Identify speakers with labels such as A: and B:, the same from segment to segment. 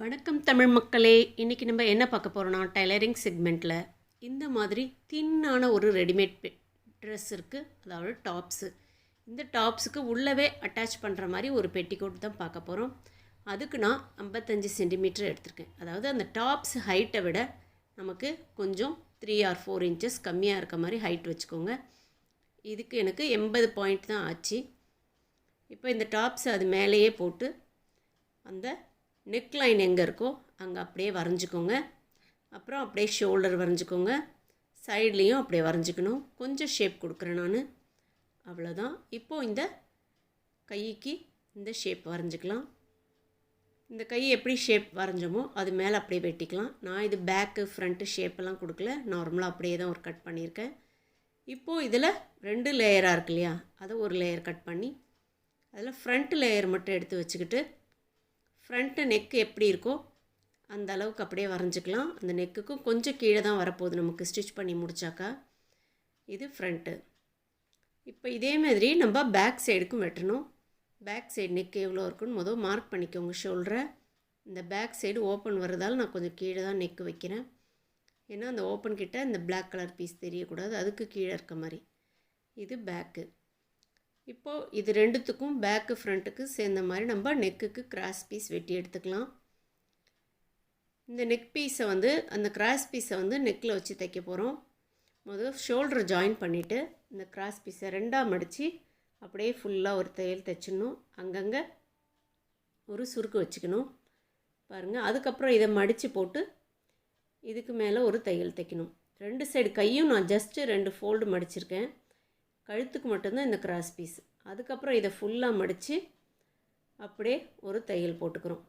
A: வணக்கம் தமிழ் மக்களே. இன்றைக்கி நம்ம என்ன பார்க்க போகிறோன்னா டைலரிங் செக்மெண்ட்டில் இந்த மாதிரி தின்னான ஒரு ரெடிமேட் ட்ரெஸ் இருக்குது அதாவது டாப்ஸு இந்த டாப்ஸுக்கு உள்ளவே அட்டாச் பண்ணுற மாதிரி ஒரு பெட்டிக்கோட் தான் பார்க்க போகிறோம் அதுக்கு நான் ஐம்பத்தஞ்சு சென்டிமீட்டர் எடுத்திருக்கேன். அதாவது அந்த டாப்ஸ் ஹைட்டை விட நமக்கு கொஞ்சம் த்ரீ ஆர் ஃபோர் இன்ச்சஸ் கம்மியாக இருக்க மாதிரி ஹைட் வச்சுக்கோங்க. இதுக்கு எனக்கு எண்பது பாயிண்ட் தான் ஆச்சு. இப்போ இந்த டாப்ஸ் அது மேலேயே போட்டு அந்த நெக் லைன் எங்கே இருக்கோ அங்கே அப்படியே வரைஞ்சிக்கோங்க. அப்புறம் அப்படியே ஷோல்டர் வரைஞ்சிக்கோங்க. சைட்லேயும் அப்படியே வரைஞ்சிக்கணும். கொஞ்சம் ஷேப் கொடுக்குறேன் நான். அவ்வளோதான் இப்போது இந்த கைக்கு இந்த ஷேப் வரைஞ்சிக்கலாம். இந்த கை எப்படி ஷேப் வரைஞ்சோமோ அது மேலே அப்படியே வெட்டிக்கலாம். நான் இது பேக்கு ஃப்ரண்ட்டு ஷேப்பெல்லாம் கொடுக்கல. நார்மலாக அப்படியே தான் ஒரு கட் பண்ணியிருக்கேன். இப்போது இதில் ரெண்டு லேயராக இருக்கு இல்லையா? அதை ஒரு லேயர் கட் பண்ணி அதில் ஃப்ரண்ட் லேயர் மட்டும் எடுத்து வச்சுக்கிட்டு ஃப்ரண்ட்டு நெக்கு எப்படி இருக்கோ அந்த அளவுக்கு அப்படியே வரைஞ்சிக்கலாம். அந்த நெக்குக்கும் கொஞ்சம் கீழே தான் வரப்போகுது நமக்கு ஸ்டிச் பண்ணி முடிச்சாக்கா. இது ஃப்ரண்ட்டு. இப்போ இதே மாதிரி நம்ம பேக் சைடுக்கும் வெட்டணும். பேக் சைடு நெக் எவ்வளோ இருக்குன்னு முதல் மார்க் பண்ணிக்கோங்க ஷோல்டரை. இந்த பேக் சைடு ஓப்பன் வர்றதால் நான் கொஞ்சம் கீழே தான் நெக்கு வைக்கிறேன். ஏன்னா அந்த ஓப்பன் கிட்ட இந்த பிளாக் கலர் பீஸ் தெரியக்கூடாது. அதுக்கு கீழே இருக்க மாதிரி. இது பேக்கு. இப்போது இது ரெண்டுத்துக்கும் பேக்கு ஃப்ரண்ட்டுக்கு சேர்ந்த மாதிரி நம்ம நெக்குக்கு கிராஸ் பீஸ் வெட்டி எடுத்துக்கலாம். இந்த நெக் பீஸை வந்து அந்த கிராஸ் பீஸை வந்து நெக்கில் வச்சு தைக்க போகிறோம் முதல் ஷோல்டர் ஜாயின் பண்ணிவிட்டு இந்த கிராஸ் பீஸை ரெண்டாக மடித்து அப்படியே ஃபுல்லாக ஒரு தையல் தைச்சிடணும். அங்கங்கே ஒரு சுருக்கு வச்சுக்கணும். பாருங்கள் அதுக்கப்புறம் இதை மடித்து போட்டு இதுக்கு மேலே ஒரு தையல் தைக்கணும். ரெண்டு சைடு கையும் நான் ஜஸ்ட்டு ரெண்டு ஃபோல்டு மடிச்சிருக்கேன். கழுத்துக்கு மட்டும்தான் இந்த கிராஸ் பீஸ் அதுக்கப்புறம் இதை ஃபுல்லாக மடித்து அப்படியே ஒரு தையல் போட்டுக்கிறோம்.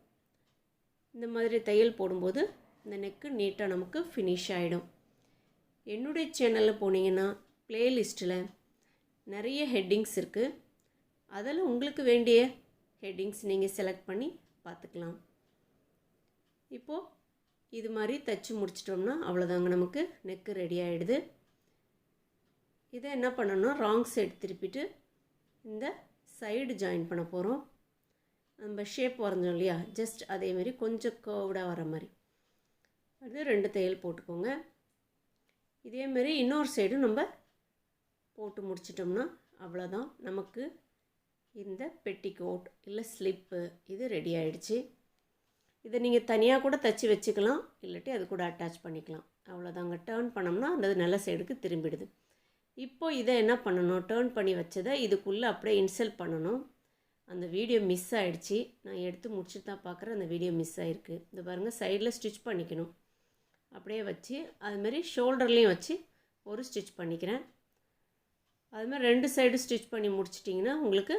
A: இந்த மாதிரி தையல் போடும்போது இந்த நெக்கு நீட்டாக நமக்கு ஃபினிஷ் ஆகிடும் என்னுடைய சேனலில் போனீங்கன்னா ப்ளேலிஸ்ட்டில் நிறைய ஹெட்டிங்ஸ் இருக்குது அதில் உங்களுக்கு வேண்டிய ஹெட்டிங்ஸ் நீங்கள் செலக்ட் பண்ணி பார்த்துக்கலாம். இப்போது இது மாதிரி தைச்சி முடிச்சிட்டோம்னா அவ்வளோதாங்க நமக்கு நெக்கு ரெடி ஆகிடுது இதை என்ன பண்ணணும்? ராங் சைடு திருப்பிட்டு இந்த சைடு ஜாயின் பண்ண போகிறோம் நம்ம ஷேப் வரைஞ்சோம் இல்லையா? ஜஸ்ட் அதேமாரி கொஞ்சம் கர்வ்டாக வர மாதிரி. அது ரெண்டு தையல் போட்டுக்கோங்க. இதேமாரி இன்னொரு சைடும் நம்ம போட்டு முடிச்சிட்டோம்னா அவ்வளோதான் நமக்கு இந்த பெட்டிக்கோட் இல்லை ஸ்லிப்பு இது ரெடி ஆகிடுச்சு இதை நீங்கள் தனியாக கூட தைச்சி வச்சுக்கலாம். இல்லாட்டி அது கூட அட்டாச் பண்ணிக்கலாம். அவ்வளோதாங்க டேர்ன் பண்ணோம்னா அந்த நல்ல சைடுக்கு திரும்பிடுது. இப்போ இதை என்ன பண்ணணும்? டேர்ன் பண்ணி வச்சதை இதுக்குள்ளே அப்படியே இன்சல்ட் பண்ணணும். அந்த வீடியோ மிஸ் ஆகிடுச்சி நான் எடுத்து முடிச்சுட்டு தான் பார்க்குறேன். அந்த வீடியோ மிஸ் ஆகிருக்கு இந்த பாருங்கள் சைடில் ஸ்டிச் பண்ணிக்கணும். அப்படியே வச்சு அதுமாரி ஷோல்டர்லேயும் வச்சு ஒரு ஸ்டிச் பண்ணிக்கிறேன். அதுமாதிரி ரெண்டு சைடு ஸ்டிச் பண்ணி முடிச்சிட்டிங்கன்னா உங்களுக்கு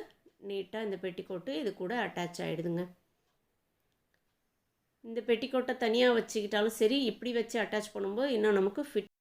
A: நீட்டாக இந்த பெட்டிக்கோட்டு இது கூட அட்டாச் ஆகிடுதுங்க இந்த பெட்டிக்கோட்டை தனியாக வச்சுக்கிட்டாலும் சரி இப்படி வச்சு அட்டாச் பண்ணும்போது இன்னும் நமக்கு ஃபிட்